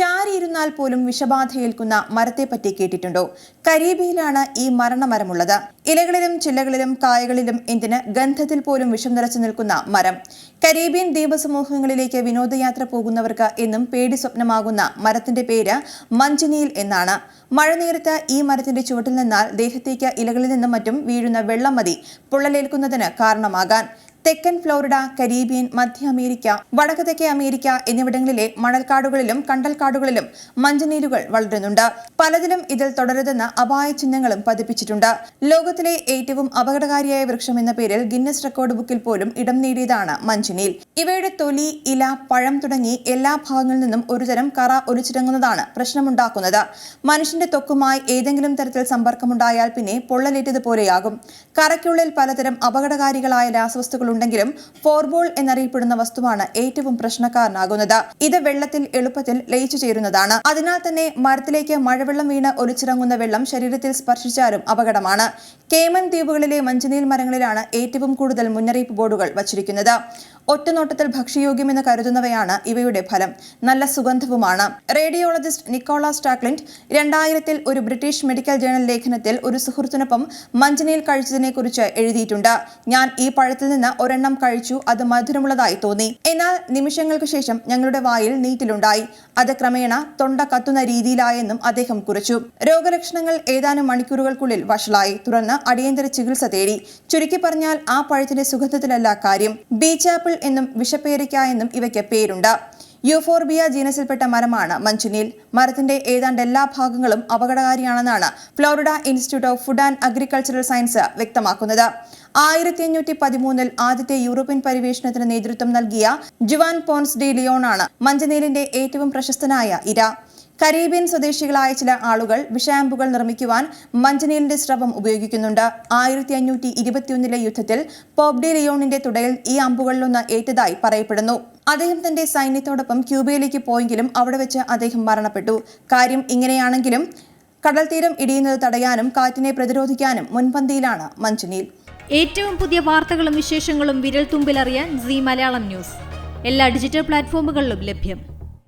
ചാരിയിരുന്നാൽ പോലും വിഷബാധയേൽക്കുന്ന മരത്തെപ്പറ്റി കേട്ടിട്ടുണ്ടോ? കരീബിയിലാണ് ഈ മരണമരമുള്ളത്. ഇലകളിലും ചില്ലകളിലും കായകളിലും എന്തിന് ഗന്ധത്തിൽ പോലും വിഷം നിറച്ചു നിൽക്കുന്ന മരം. കരീബിയൻ ദ്വീപസമൂഹങ്ങളിലേക്ക് വിനോദയാത്ര പോകുന്നവർക്ക് എന്നും പേടി സ്വപ്നമാകുന്ന മരത്തിന്റെ പേര് മഞ്ചനിയിൽ എന്നാണ്. മഴ നേരത്ത് ഈ മരത്തിന്റെ ചുവട്ടിൽ നിന്നാൽ ദേഹത്തേക്ക് ഇലകളിൽ നിന്നും മറ്റും വീഴുന്ന വെള്ളം മതി. പൊള്ളലേൽക്കുന്നതിന് കാരണമാകാൻ. തെക്കൻ ഫ്ലോറിഡ കരീബിയൻ മധ്യ അമേരിക്ക വടക്ക് തെക്കേ അമേരിക്ക എന്നിവിടങ്ങളിലെ മണൽക്കാടുകളിലും കണ്ടൽക്കാടുകളിലും മഞ്ഞനീരുകൾ വളരുന്നുണ്ട്. പലതിലും ഇതിൽ തുടരുതെന്ന് അപായ ചിഹ്നങ്ങളും പതിപ്പിച്ചിട്ടുണ്ട്. ലോകത്തിലെ ഏറ്റവും അപകടകാരിയായ വൃക്ഷം എന്ന പേരിൽ ഗിന്നസ് റെക്കോർഡ് ബുക്കിൽ പോലും ഇടം നേടിയതാണ് മഞ്ചിനീൽ ഇവയുടെ തൊലി ഇല പഴം തുടങ്ങി എല്ലാ ഭാഗങ്ങളിൽ നിന്നും ഒരുതരം കറ ഒലിച്ചിറങ്ങുന്നതാണ് പ്രശ്നമുണ്ടാക്കുന്നത്. മനുഷ്യന്റെ തൊക്കുമായി ഏതെങ്കിലും തരത്തിൽ സമ്പർക്കമുണ്ടായാൽ പിന്നെ പൊള്ളലേറ്റതുപോലെയാകും കറയ്ക്കുള്ളിൽ പലതരം അപകടകാരികളായ രാസവസ്തുക്കൾ ഉണ്ടെങ്കിലും ഫോർബോൾ എന്നറിയപ്പെടുന്ന വസ്തുവാണ് ഏറ്റവും പ്രശ്നക്കാരനാകുന്നത്. ഇത് വെള്ളത്തിൽ എളുപ്പത്തിൽ ലയിച്ചു ചേരുന്നതാണ്. അതിനാൽ തന്നെ മരത്തിലേക്ക് മഴവെള്ളം വീണ് ഒലിച്ചിറങ്ങുന്ന വെള്ളം ശരീരത്തിൽ സ്പർശിച്ചാലും അപകടമാണ്. കേമൻ ദ്വീപുകളിലെ മഞ്ചുനീൽ മരങ്ങളിലാണ് ഏറ്റവും കൂടുതൽ മുന്നറിയിപ്പ് ബോർഡുകൾ വച്ചിരിക്കുന്നത്. ഒറ്റനോട്ടത്തിൽ ഭക്ഷ്യയോഗ്യമെന്ന് കരുതുന്നവയാണ് ഇവയുടെ ഫലം. നല്ല സുഗന്ധവുമാണ്. റേഡിയോളജിസ്റ്റ് നിക്കോളാസ് സ്റ്റാക്ലിൻഡ് രണ്ടായിരത്തിൽ ഒരു ബ്രിട്ടീഷ് മെഡിക്കൽ ജേണൽ ലേഖനത്തിൽ ഒരു സുഹൃത്തിനൊപ്പം മഞ്ചനയിൽ കഴിച്ചതിനെക്കുറിച്ച് എഴുതിയിട്ടുണ്ട്. ഞാൻ ഈ പഴത്തിൽ നിന്ന് ഒരെണ്ണം കഴിച്ചു അത് മധുരമുള്ളതായി തോന്നി. എന്നാൽ നിമിഷങ്ങൾക്ക് ശേഷം ഞങ്ങളുടെ വായിൽ നീറ്റിലുണ്ടായി. അത് ക്രമേണ തൊണ്ട കത്തുന്ന രീതിയിലായെന്നും അദ്ദേഹം കുറിച്ചു. രോഗലക്ഷണങ്ങൾ ഏതാനും മണിക്കൂറുകൾക്കുള്ളിൽ വഷളായി. തുടർന്ന് അടിയന്തര ചികിത്സ തേടി. ചുരുക്കി പറഞ്ഞാൽ ആ പഴത്തിന്റെ സുഗന്ധത്തിലല്ല കാര്യം. ബീച്ച് ആപ്പിൾ എന്നും വിഷപ്പേരിക്ക എന്നും ഇവയ്ക്ക് പേരുണ്ട്. യൂഫോർബിയ ജീനസിൽപ്പെട്ട മരമാണ് മഞ്ചുനീൽ. മരത്തിന്റെ ഏതാണ്ട് എല്ലാ ഭാഗങ്ങളും അപകടകാരിയാണെന്നാണ് Florida institute of food and agricultural science വ്യക്തമാക്കുന്നത്. ആയിരത്തി അഞ്ഞൂറ്റി പതിമൂന്നിൽ ആദ്യത്തെ യൂറോപ്യൻ പരിവേഷണത്തിന് നേതൃത്വം നൽകിയ ജുവാൻ പോൺസ് ഡി ലിയോണാണ് മഞ്ചനീലിന്റെ ഏറ്റവും പ്രശസ്തനായ ഇര. കരീബിയൻ സ്വദേശികളായ ചില ആളുകൾ വിഷാമ്പുകൾ നിർമ്മിക്കുവാൻ മഞ്ചനീലിന്റെ സ്രവം ഉപയോഗിക്കുന്നുണ്ട്. ആയിരത്തി അഞ്ഞൂറ്റി ഇരുപത്തിയൊന്നിലെ യുദ്ധത്തിൽ പോപ് ഡി ലിയോണിന്റെ തുടയിൽ ഈ അമ്പുകളിലൊന്ന് ഏറ്റതായി പറയപ്പെടുന്നു. അദ്ദേഹം തന്റെ സൈന്യത്തോടൊപ്പം ക്യൂബയിലേക്ക് പോയെങ്കിലും അവിടെ വെച്ച് അദ്ദേഹം മരണപ്പെട്ടു. കാര്യം ഇങ്ങനെയാണെങ്കിലും കടൽത്തീരം തീരം ഇടിയുന്നത് തടയാനും കാറ്റിനെ പ്രതിരോധിക്കാനും മുൻപന്തിയിലാണ് മഞ്ചനീൽ. ഏറ്റവും പുതിയ വാർത്തകളും വിശേഷങ്ങളും വിരൽ തുമ്പിലറിയാൻ സി മലയാളം ന്യൂസ്. എല്ലാ ഡിജിറ്റൽ പ്ലാറ്റ്ഫോമുകളിലും ലഭ്യം.